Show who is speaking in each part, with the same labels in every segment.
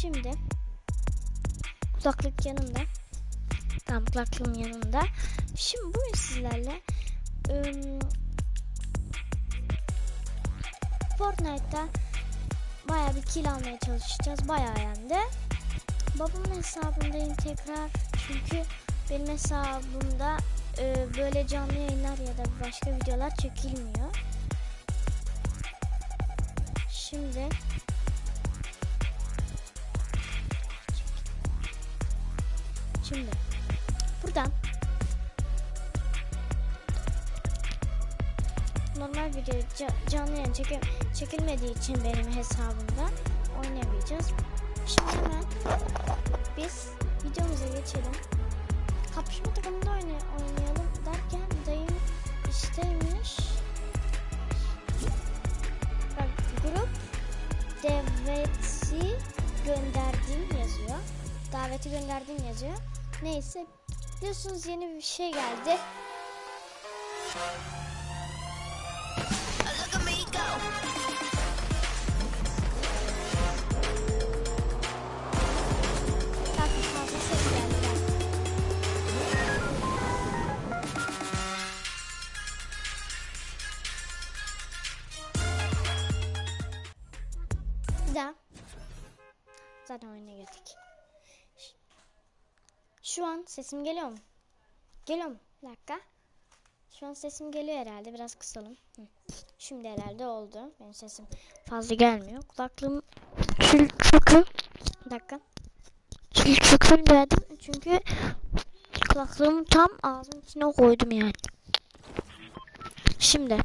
Speaker 1: Şimdi kulaklık yanımda. Tamam kulaklığım yanımda. Şimdi bugün sizlerle ım, Fortnite'da bayağı bir kill almaya çalışacağız. Bayağı yani de. Babamın hesabındayım tekrar. Çünkü benim hesabımda e, böyle canlı yayınlar ya da başka videolar çekilmiyor. Şimdi Şimdi buradan normal video ca- canlı yayın çeke- çekilmediği için benim hesabımda oynayamayacağız. Şimdi hemen biz videomuza geçelim. Kapışma takımında oyna- oynayalım derken dayım işteymiş. Bak grup daveti gönderdim yazıyor. Daveti gönderdim yazıyor. Neyse biliyorsunuz yeni bir şey geldi. Daha. Zaten oyuna girdik. Şu an sesim geliyor mu? Geliyor mu? Bir dakika. Şu an sesim geliyor herhalde. Biraz kısalım. Hı. Şimdi herhalde oldu. Benim sesim fazla gelmiyor. Kulaklığım çül çöküm. Bir dakika. Çül çöküm dedim. Çünkü kulaklığımı tam ağzımın içine koydum yani. Şimdi.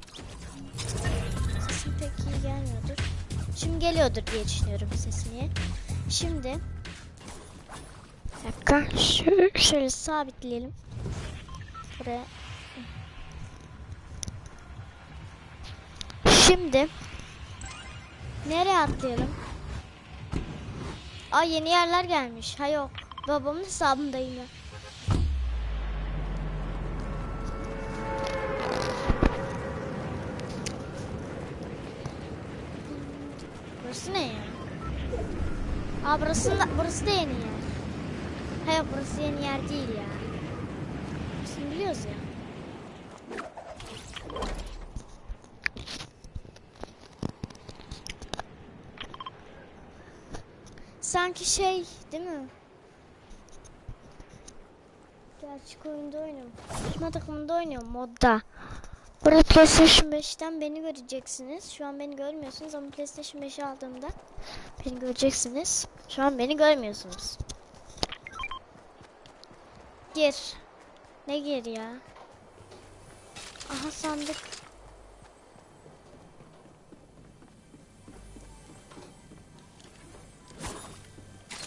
Speaker 1: Sesim pek iyi gelmiyordur. Şimdi geliyordur diye düşünüyorum sesini. Şimdi. Dakika. Şöyle, şöyle sabitleyelim. Buraya. Şimdi. Nereye atlayalım? Aa yeni yerler gelmiş. Ha yok. Babamın hesabındayım ya. Burası ne ya? Aa burası da, burası da yeni yer. Ha yok burası yeni yer değil ya. Burasını biliyoruz ya. Sanki şey değil mi? Gerçek oyunda oynuyorum. Düşman takımında oynuyorum modda. Burada PlayStation 5'ten beni göreceksiniz. Şu an beni görmüyorsunuz ama PlayStation 5'i aldığımda beni göreceksiniz. Şu an beni görmüyorsunuz. Gir. Ne gir ya? Aha sandık.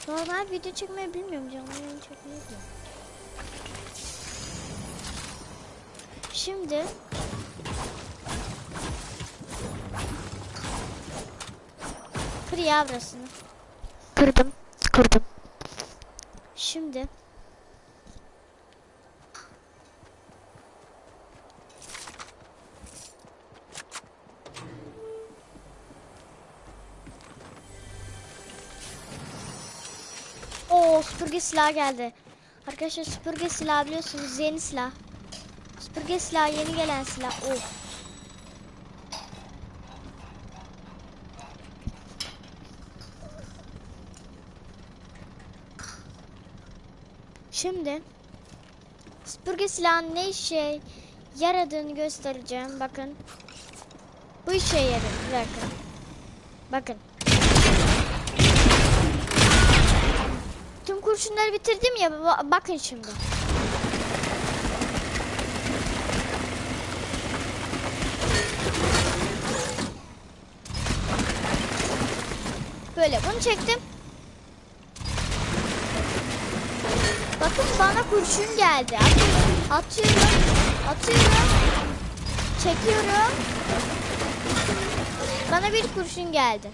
Speaker 1: Normal video çekmeyi bilmiyorum. Canlı yayın çekmeyi bilmiyorum. Şimdi Kır ya burasını. Kırdım. Kırdım. Şimdi süpürge silah geldi. Arkadaşlar süpürge silah biliyorsunuz yeni silah. Süpürge silah yeni gelen silah. Of. Şimdi süpürge silahın ne işe yaradığını göstereceğim. Bakın. Bu işe yarıyor. Bakın. Bakın. Tüm kurşunları bitirdim ya. ba- bakın şimdi. Böyle bunu çektim. Bakın bana kurşun geldi. Atıyorum. Atıyorum. Çekiyorum. Bana bir kurşun geldi.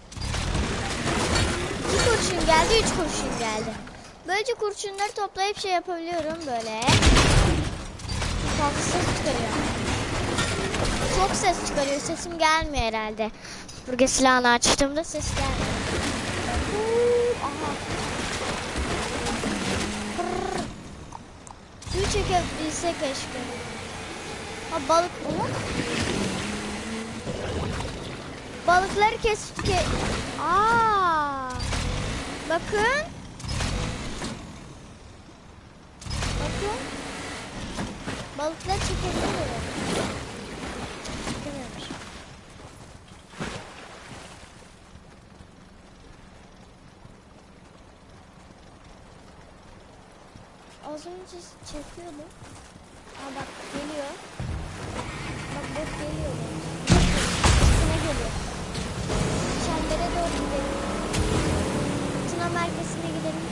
Speaker 1: İki kurşun geldi, üç kurşun geldi. Böylece kurşunları toplayıp şey yapabiliyorum böyle. Fazla ses çıkarıyor. Çok ses çıkarıyor. Sesim gelmiyor herhalde. Burger silahını açtığımda ses gelmiyor. Suyu çekebilse keşke. Ha balık mı? Balıkları kes... Ke Aa, bakın. Balıkları çekebiliyor. Çekemiyormuş. Az önce çekiyordu. Aa bak geliyor. Bak bot geliyor. Üstüne geliyor. Çembere doğru gidelim. Tuna merkezine gidelim.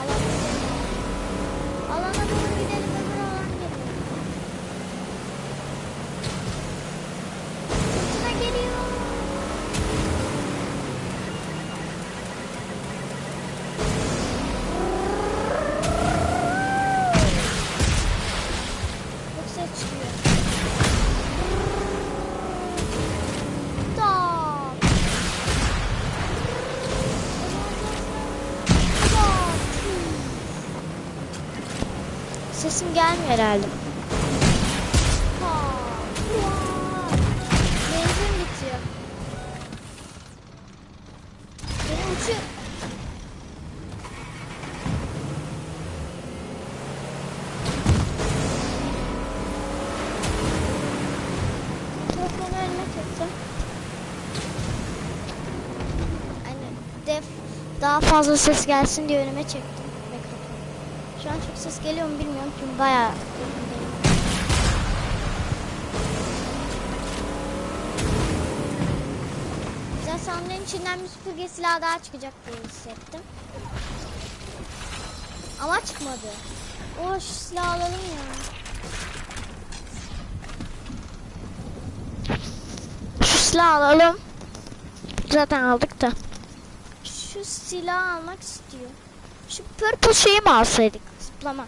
Speaker 1: Alana gidelim. Alana doğru Sesim gelmiyor herhalde. Benzin bitiyor. Beni uçuyor. Hani def daha fazla ses gelsin diye önüme çektim çok ses geliyor mu bilmiyorum çünkü bayağı. Güzel sandığın içinden bir süpürge silahı daha çıkacak diye hissettim. Ama çıkmadı. O şu silahı alalım ya. Şu silahı alalım. Zaten aldık da. Şu silahı almak istiyor. Şu purple şeyi mi alsaydık? Zıplama.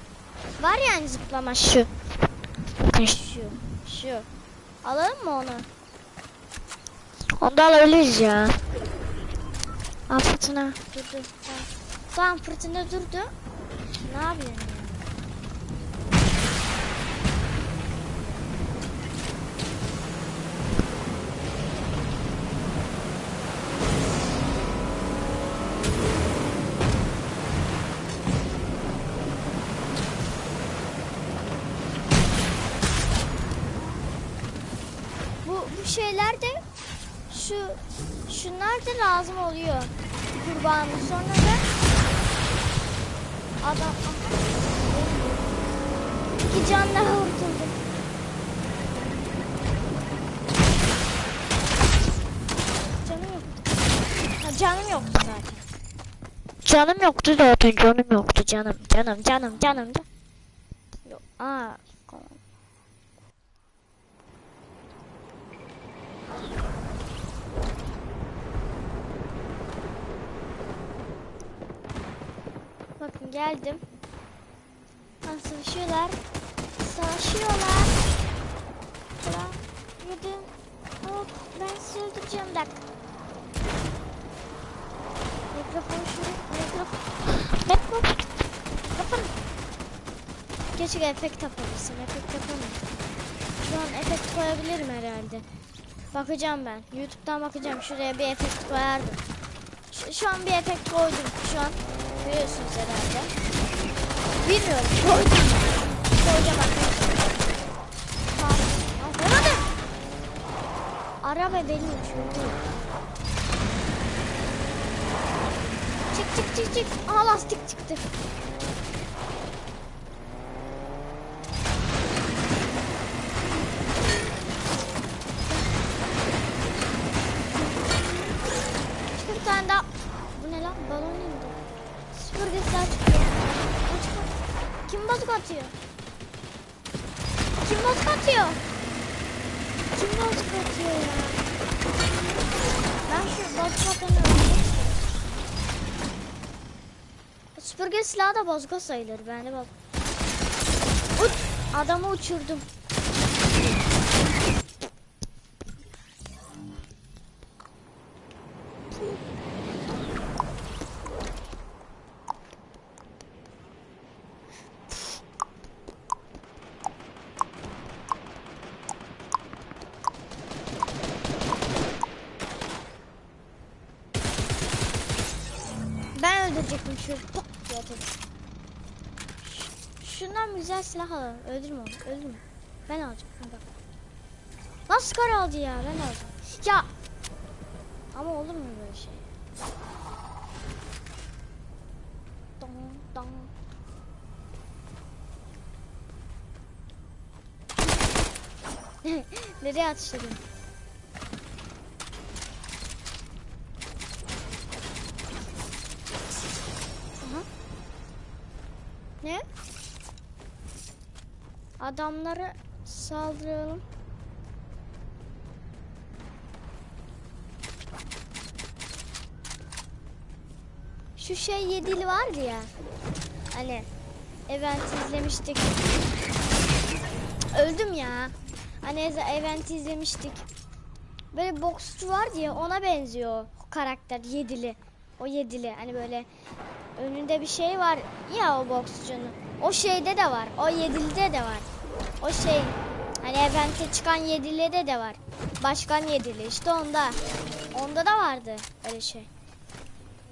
Speaker 1: Var yani zıplama şu. Bakın şu. Şu. Alalım mı onu? Onu da alabiliriz ya. Aa fırtına durdu. Tamam fırtına durdu. Ne yapıyorsun ya? Bu, bu şeyler de şu şunlar da lazım oluyor. Kurbanın sonra da adam iki can daha vurtuldu. Canım yoktu. Ha, canım yoktu zaten. Canım yoktu zaten canım yoktu canım canım canım canım. Yok. Aa. Bakın geldim. Ha, savaşıyorlar. Savaşıyorlar. Sıra. Yedim. Hop. Ben sizi öldüreceğim. Bir dakika. Mikrofon şuraya. Mikrofon. Mikrofon. Mikrofon. Keşke efekt yapabilsem. Efekt yapamıyorum. Şu an efekt koyabilirim herhalde. Bakacağım ben. Youtube'dan bakacağım. Şuraya bir efekt koyardım. Şu, şu an bir efekt koydum. Şu an görüyorsunuz herhalde. Bilmiyorum. Koydum. Koyacağım arkadaşlar. Tamam. Koymadım. Araba deliymiş. bilmiyorum. Çık çık çık çık. Aha lastik. Çıktı da bozga sayılır bende bak. Uç, adamı uçurdum. Ben öldürecektim Şundan güzel silah alalım. Öldürme onu. Öldürme. Ben alacağım. Bak. Nasıl skor aldı ya? Ben alacağım. Ya. Ama olur mu böyle şey? Dong. Nereye atışladın? Adamları saldıralım. Şu şey yedili vardı ya. Hani event izlemiştik. Öldüm ya. Hani event izlemiştik. Böyle boksçu vardı ya ona benziyor o karakter yedili. O yedili hani böyle önünde bir şey var ya o boksçunun. O şeyde de var. O yedilide de var. O şey hani evente çıkan yedilide de var. Başkan yedili işte onda. Onda da vardı öyle şey.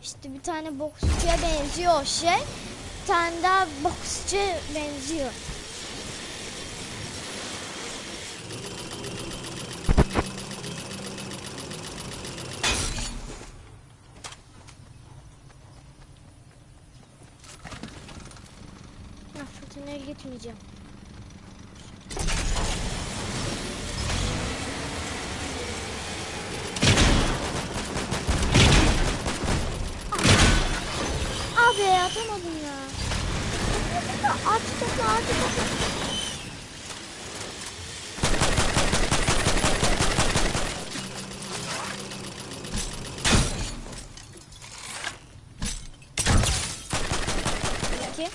Speaker 1: İşte bir tane boksçuya benziyor o şey. Bir tane daha boksçu benziyor. Fırtınaya gitmeyeceğim. At topu at topu. İki.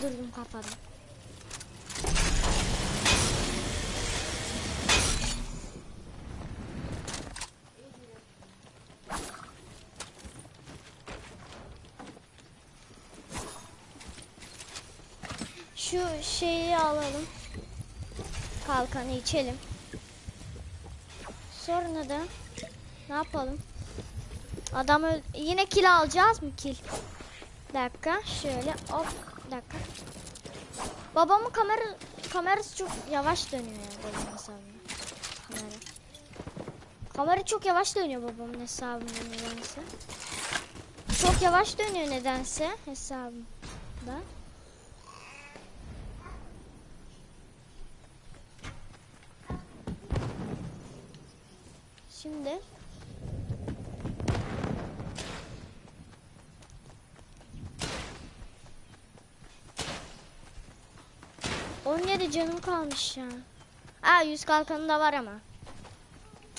Speaker 1: Öldürdüm kafanı. Şu şeyi alalım. Kalkanı içelim. Sonra da ne yapalım? Adam yine kil alacağız mı kil? Dakika şöyle hop dakika. Babamın kamera kamerası çok yavaş dönüyor ya babamın hesabında. Kamera. Kamera çok yavaş dönüyor babamın hesabında nedense. Çok yavaş dönüyor nedense hesabımda. Şimdi 17 canım kalmış ya. Aa 100 kalkanı da var ama.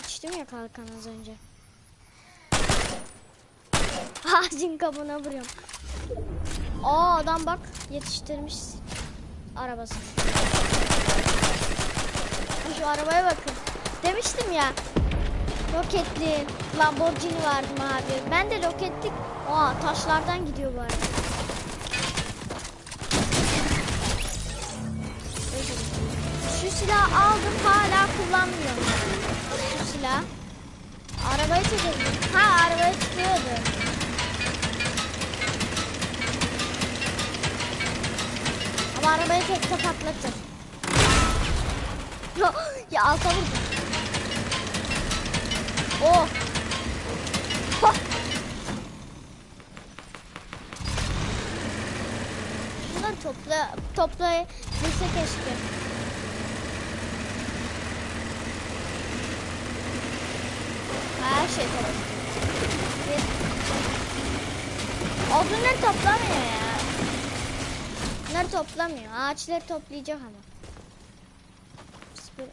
Speaker 1: İçtim ya kalkan az önce. Ağacın kabuğuna vuruyorum. Aa adam bak yetiştirmiş arabasını. Ha, Şu arabaya bakın. Demiştim ya. Roketli Lamborghini vardı mavi. Ben de roketli. Aa taşlardan gidiyor bu araba. Silahı aldım hala kullanmıyorum. Şu silah. Arabayı çekelim. Ha arabayı tutuyordu. Ama arabayı tekte patlatır. ya alta vurdum. Oh. Hah. Bunları topla toplayabilse keşke. Her şey topla. Odunları toplamıyor ya. Bunları toplamıyor. Ağaçları toplayacak ama. Biz böyle-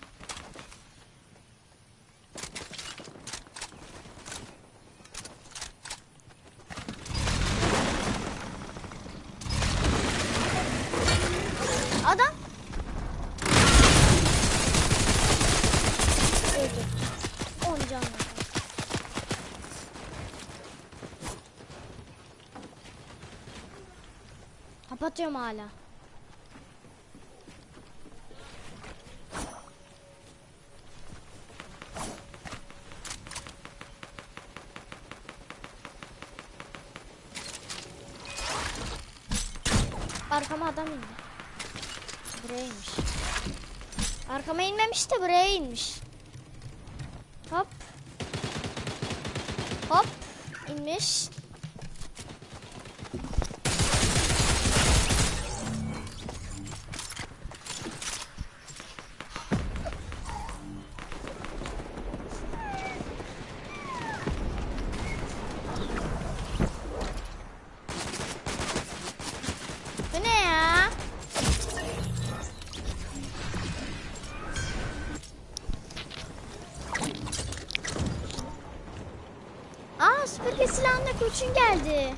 Speaker 1: Kapatıyorum hala. Arkama adam indi. Buraya inmiş. Arkama inmemiş de buraya inmiş. Hop. Hop. inmiş. Silahında kurşun geldi.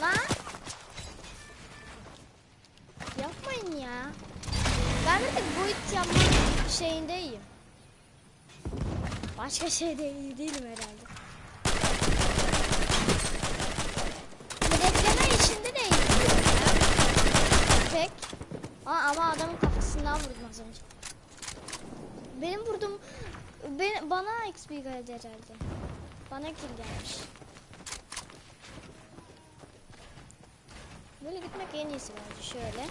Speaker 1: Lan. Yapmayın ya. Ben bir tek boyut yapma şeyindeyim. Başka şeyde iyi değilim herhalde. Bekleme işinde de iyi değilim ya. Pek. Aa, ama adamın kafasından vurdum az önce. Benim vurdum bana XP geldi herhalde. Bana kill gelmiş. Böyle gitmek en iyisi bence şöyle.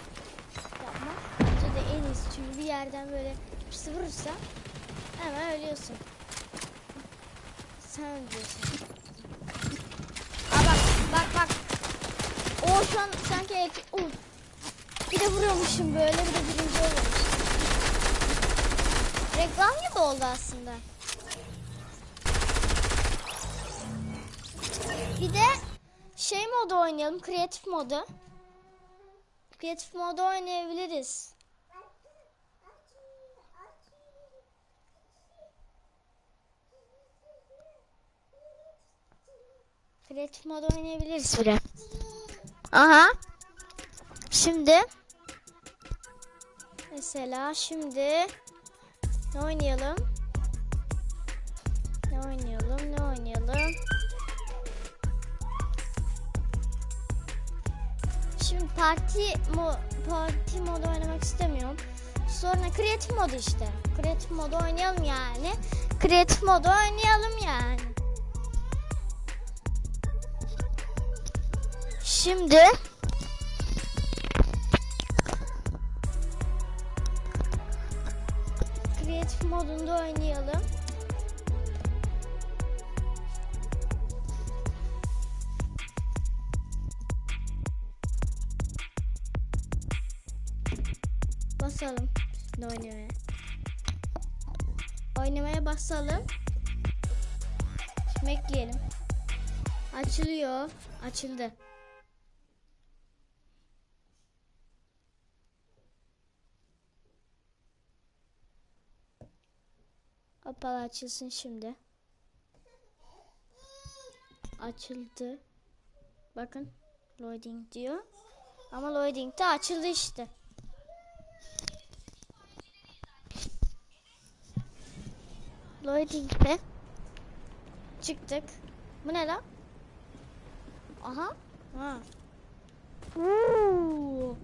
Speaker 1: Yapmak bence de en iyisi çünkü bir yerden böyle birisi vurursa hemen ölüyorsun. Sen ölüyorsun. Aa bak bak bak. O şu an sanki el... Uh. Bir de vuruyormuşum böyle bir de birinci oluyormuş. Reklam gibi oldu aslında. Modu oynayalım. Kreatif modu. Kreatif modu oynayabiliriz. Kreatif modu oynayabiliriz bile. Aha. Şimdi mesela şimdi ne oynayalım? Ne oynayalım? Şimdi parti mo parti modu oynamak istemiyorum. Sonra kreatif modu işte. Kreatif modu oynayalım yani. Kreatif modu oynayalım yani. Şimdi kreatif modunda oynayalım. Açılıyor. Açıldı. Kapalı açılsın şimdi. Açıldı. Bakın. Loading diyor. Ama loading de açıldı işte. Loading'de çıktık. Bu ne lan? Aha. Ha. Oo.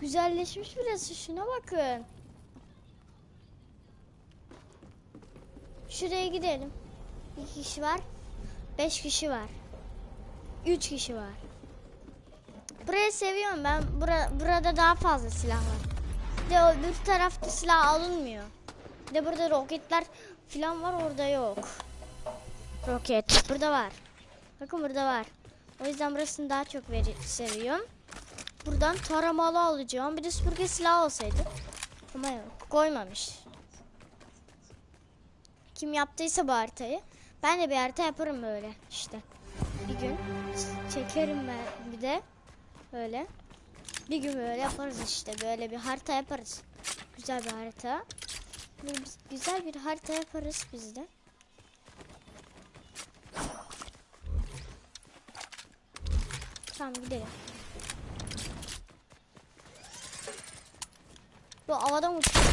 Speaker 1: Güzelleşmiş burası. Şuna bakın. Şuraya gidelim. İki kişi var. Beş kişi var. Üç kişi var. Burayı seviyorum ben. Bura, burada daha fazla silah var. Bir de öbür tarafta silah alınmıyor. Bir de burada roketler falan var orada yok. Roket. Burada var. Bakın burada var. O yüzden burasını daha çok veri seviyorum. Buradan taramalı alacağım. Bir de süpürge silah olsaydı. Ama yok. Koymamış. Kim yaptıysa bu haritayı. Ben de bir harita yaparım böyle işte. Bir gün çekerim ben bir de böyle. Bir gün böyle yaparız işte. Böyle bir harita yaparız. Güzel bir harita. Güzel bir harita yaparız biz de. Tamam gidelim. Bu havadan uçuyor.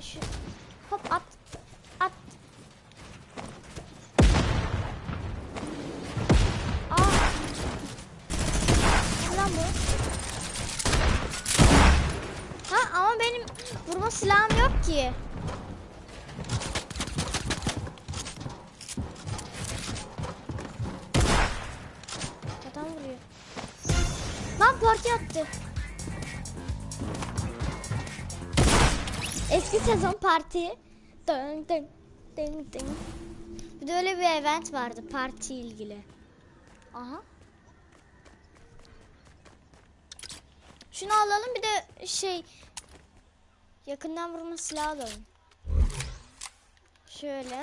Speaker 1: Şu, hop at. At. Aa. Ne lan bu? Ha ama benim vurma silahım yok ki. Attı. Eski sezon parti. Dın dın dın dın. Bir de öyle bir event vardı parti ilgili. Aha. Şunu alalım bir de şey yakından vurma silahı alalım. Şöyle.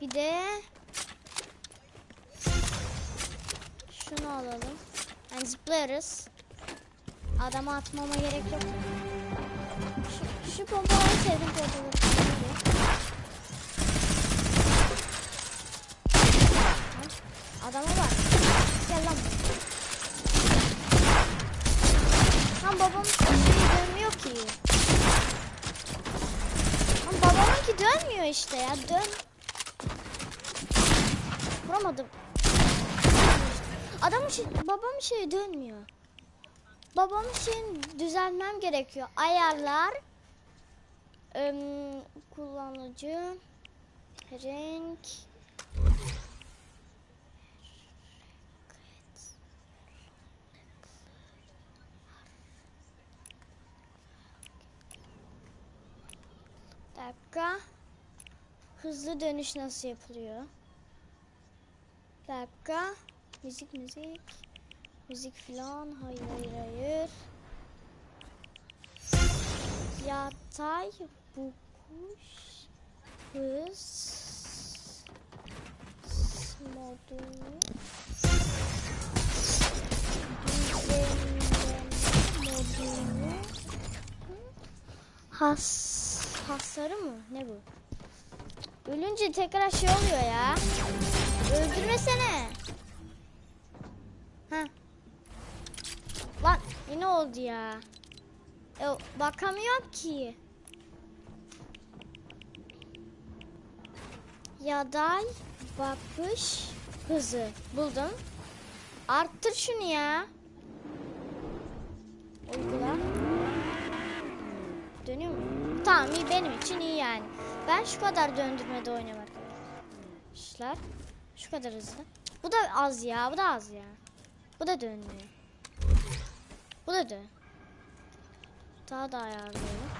Speaker 1: Bir de şunu alalım. Yani zıplarız. Adama atmama gerek yok. Şu, şu pompaları sevdim pompaları. Adama bak. Gel lan. Lan babam şey dönmüyor ki. Lan babamınki dönmüyor işte ya. Dön. Vuramadım. Adamın şey, babamın şeyi dönmüyor. Babamın şeyini düzeltmem gerekiyor. Ayarlar. Em, kullanıcı. Renk. dakika. Hızlı dönüş nasıl yapılıyor? dakika. Müzik müzik. Müzik filan. Hayır hayır hayır. Yatay bukuş. Hız. Modu düzenleme modunu has hasarı mı? Ne bu? Ölünce tekrar şey oluyor ya. Öldürmesene ha lan yine oldu ya e, bakamıyorum ki Yaday bakış hızı buldum. Arttır şunu ya. Uygula. Dönüyor mu? Tamam iyi benim için iyi yani. Ben şu kadar döndürmede oynamak arkadaşlar. Şu kadar hızlı. Bu da az ya. Bu da az ya. Bu da dönmüyor. Bu da dön. Daha da ayarlayalım.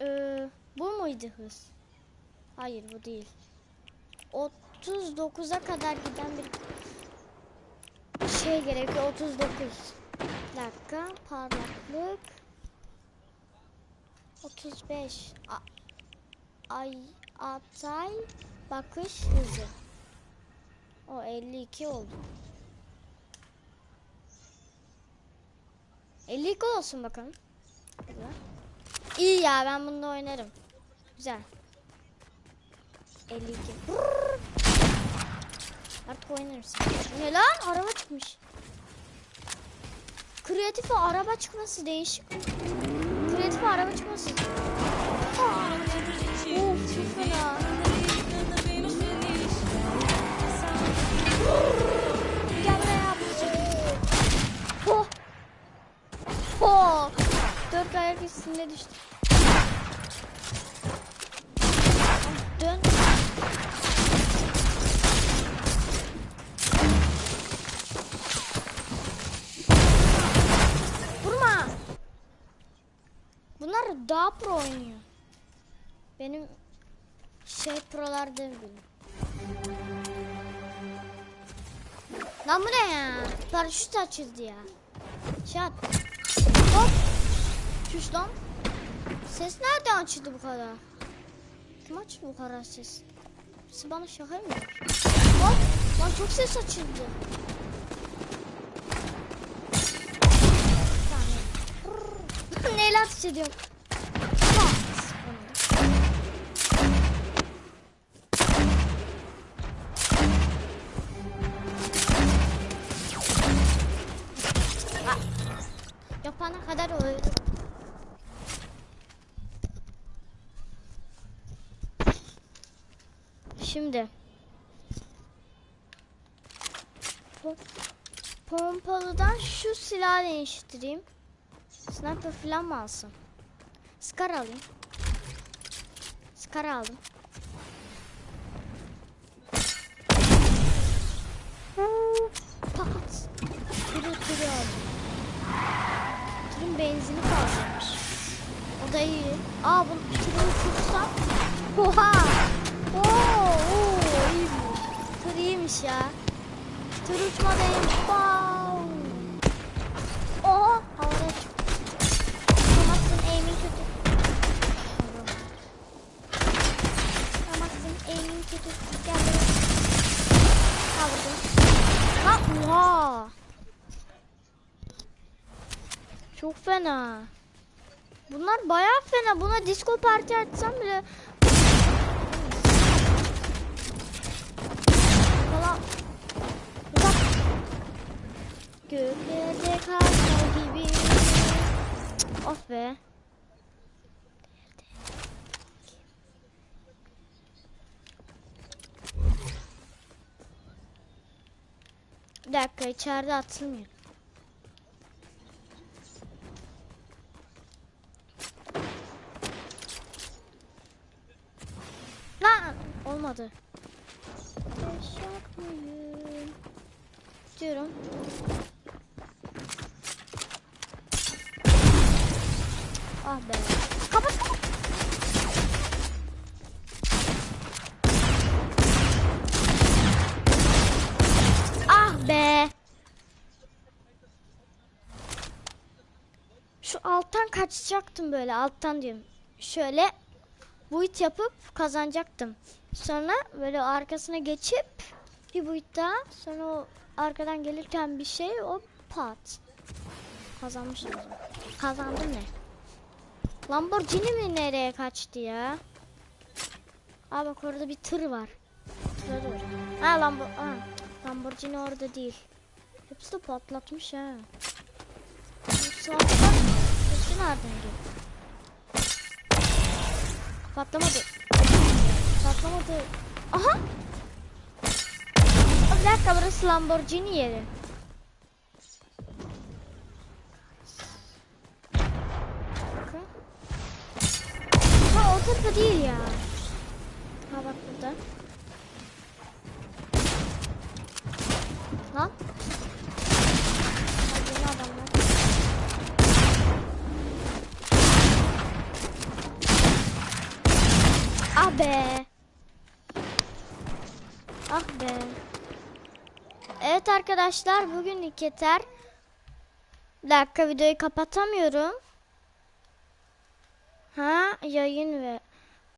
Speaker 1: Ee, bu muydu hız? Hayır bu değil. 39'a kadar giden bir şey gerekiyor. 39. Bir dakika. Parlaklık. 35. A ay atay bakış hızı. O 52 oldu. 52 olsun bakalım. Burada. İyi ya ben bunda oynarım. Güzel. 52. Brrr. Artık oynarız. Ne lan? Araba çıkmış. Kreatif araba çıkması değişik. Kreatif araba çıkması. Paraşüt açıldı ya. Şat. Hop. Çüş lan. Ses nereden açıldı bu kadar? Kim açtı bu kadar ses? Siz bana şaka mı? Hop. Lan çok ses açıldı. Bir saniye. Şimdi Po- Pompalıdan şu silahı değiştireyim. Sniper falan mı alsın? Scar alayım. Scar aldım. Pat. Tırı tırı aldım. Tırın benzini fazlaymış. O da iyi. Aa bu tırı uçursam. Oha. Oo, oo iyiymiş. Tır iyiymiş ya. Tır uçma değil. Wow. Oha havada çıktı. Tamamsın aim'in kötü. Tamamsın aim'in kötü. Gel buraya. Ha vurdum. Ha oha. Çok fena. Bunlar bayağı fena. Buna disco parti açsam bile falan. Uzak. Gibi. Of be. Bir dakika içeride atılmıyor. Olmadı. Yaşak mıyım? Diyorum. Ah be. Kapat kapat. Ah be. Şu alttan kaçacaktım böyle alttan diyorum. Şöyle buit yapıp kazanacaktım. Sonra böyle arkasına geçip bir buit daha sonra o arkadan gelirken bir şey o pat. Kazanmışım. Kazandım ne? Lamborghini mi nereye kaçtı ya? Aa bak orada bir tır var. Tıra dur. Ha Lambo ha, Lamborghini orada değil. Hepsi de patlatmış ha. Bu Saatten sesi nereden geliyor? Patlamadı. Patlamadı. Aha! Bir dakika burası Lamborghini yeri. Bakın. Ha o tarafa değil ya. Ha bak burada. Lan. Hadi yeni adamlar. Ah be. Ah be. Evet arkadaşlar bugünlük yeter. Bir dakika videoyu kapatamıyorum. Ha yayın ve